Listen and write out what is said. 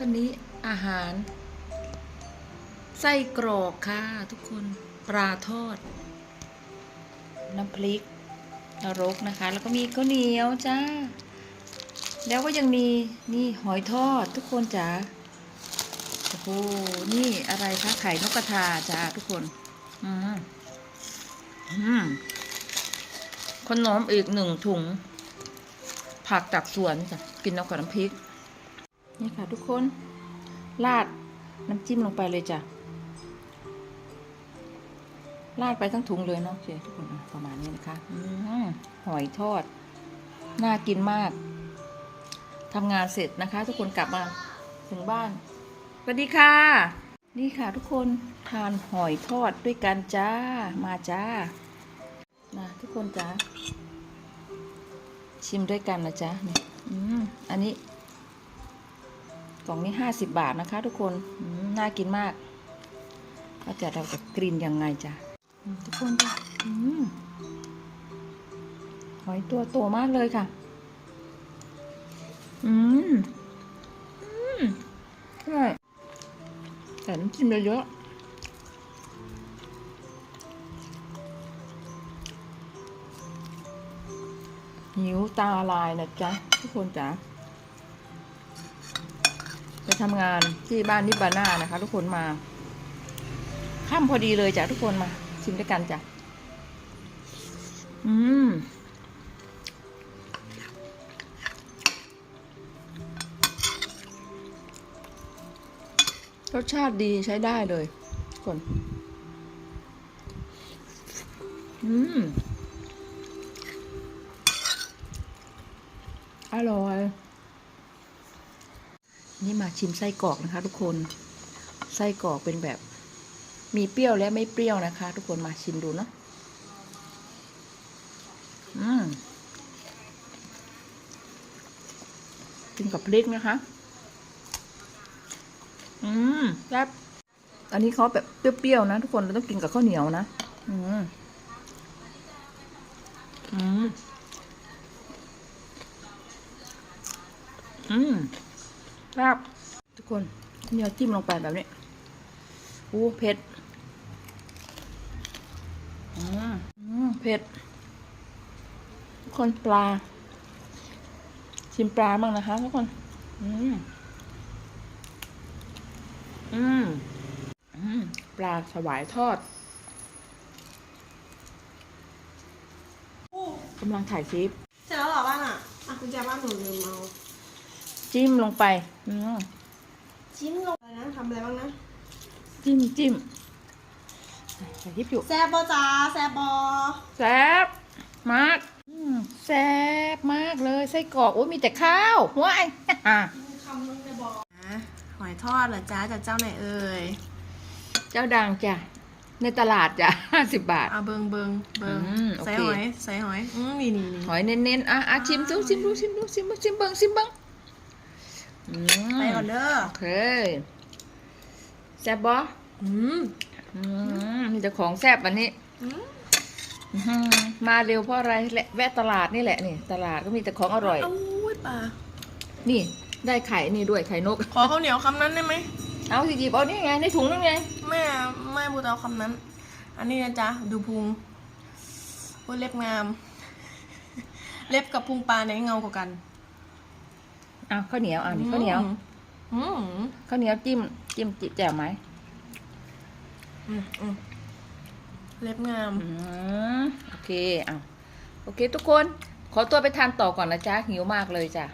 วันนี้อาหาร ไส้กรอกค่ะทุกคนปลาทอด น้ำพริกนรกนะคะ แล้วก็มีข้าวเหนียวจ้า แล้วก็ยังมีนี่หอยทอดทุกคนจ๋าโอ้โหนี่อะไรคะไข่นกกระทาจ้าทุกคน อืมอืมขนมอีกหนึ่งถุง ผักจากสวนจ้ะกินเอากับน้ำพริก นี่ค่ะทุกคนราดน้ำจิ้มลงไปเลยจ้ะราดไปทั้งถุงเลยเนาะโอเคทุกคนประมาณนี้นะคะอหอยทอด น่ากินมากทำงานเสร็จนะคะ ทุกคนกลับมาถึงบ้านสวัสดีค่ะ นี่ค่ะทุกคนทานหอยทอดด้วยกันจ้ามาจ้านะทุกคนจ้าชิมด้วยกันนะจ๊ะนี่อืมอันนี้ กล่องนี้ห้าสิบบาทนะคะทุกคนน่ากินมากก็จะเราจะกลิ่นยังไงจ้ะทุกคนจ้ะอืมหอยตัวโตมากเลยค่ะ อืม อืมใช่แต่น้ำจิ้มเยอะหิวตาลายนะจ๊ะ ทุกคนจ๋า ไปทำงานที่บ้านนิบาน่านะคะ ทุกคนมาค่ำพอดีเลยจ้ะทุกคนมา ชิมด้วยกันจ้ะ อืมรสชาติดีใช้ได้เลยทุกคน อืม อร่อย นี่มาชิมไส้กรอกนะคะ ทุกคนไส้กรอกเป็นแบบ มีเปรี้ยวและไม่เปรี้ยวนะคะ ทุกคนมาชิมดูเนาะอืมกินกับพริกนะคะ อืมแซ่บอันนี้เขาแบบเปรี้ยวๆนะ ทุกคนเราต้องกินกับข้าวเหนียวนะ อืม แซ่บทุกคนเนี่เราจิ้มลงไปแบบนี้โอ้เผ็ดอืมเผ็ด ทุกคนปลา ชิมปลาบ้างนะคะทุกคน อืมอืมอืมปลาสวายทอดกำลังถ่ายคลิป เสร็จแล้วเหรอบ้านอะ อะคุณแจบ้านหนูลืมเอา จิ้มลงไปอืมชิ้นลงไปนะทำอะไรบ้างนะ จิ้มจิ้มใส่คลิปอยู่แซบบอจ้าแซบบอแซ่บมากอืมแซ่บมากเลยไส้กรอกโอ้ยมีแต่ข้าวหัวไอ้อะคำนึงจะบอกนะหอยทอดเหรอจ้าจากเจ้าไหนเอ่ย เจ้าดังจ้ะ ในตลาดจ้ะห้าสิบบาท เอาเบิงเบิงเบิงอืมโอเคใส่หอยใส่หอยอืมนี่นี่นี่หอยเน้นๆอะอะชิมดูชิมดูชิมดูชิมดูชิมเบังชิมเบัง อืมไปก่อนเด้อโอเคแซ่บบ่อืมอืมมีแต่ของแซ่บวันนี้ อืมอื้อหือมาเร็วเพราะอะไรแหละแวะตลาดนี่แหละนี่ ตลาดก็มีแต่ของอร่อย โอ้ยป่านี่ ได้ไข่นี่ด้วยไข่นก ขอข้าวเหนียวคำนั้นได้ไหมเอาสิหยิบเอานี่ไงในถุงนั่นไง แม่แม่บูตเอาคำนั้น อันนี้นะจ๊ะดูพุงโอ้ยเล็บงาม เล็บกับพุงปลาไหนเงากว่ากัน เอาข้าวเหนียวอ่านี่ข้าวเหนียวอืมข้าวเหนียวจิ้ม จิ้มจิบแจ่วไหมอืมอืมเล็บงาม อืมโอเคอะโอเค ทุกคน ขอตัวไปทานต่อก่อนนะจ๊ะหิวมากเลยจ้ะ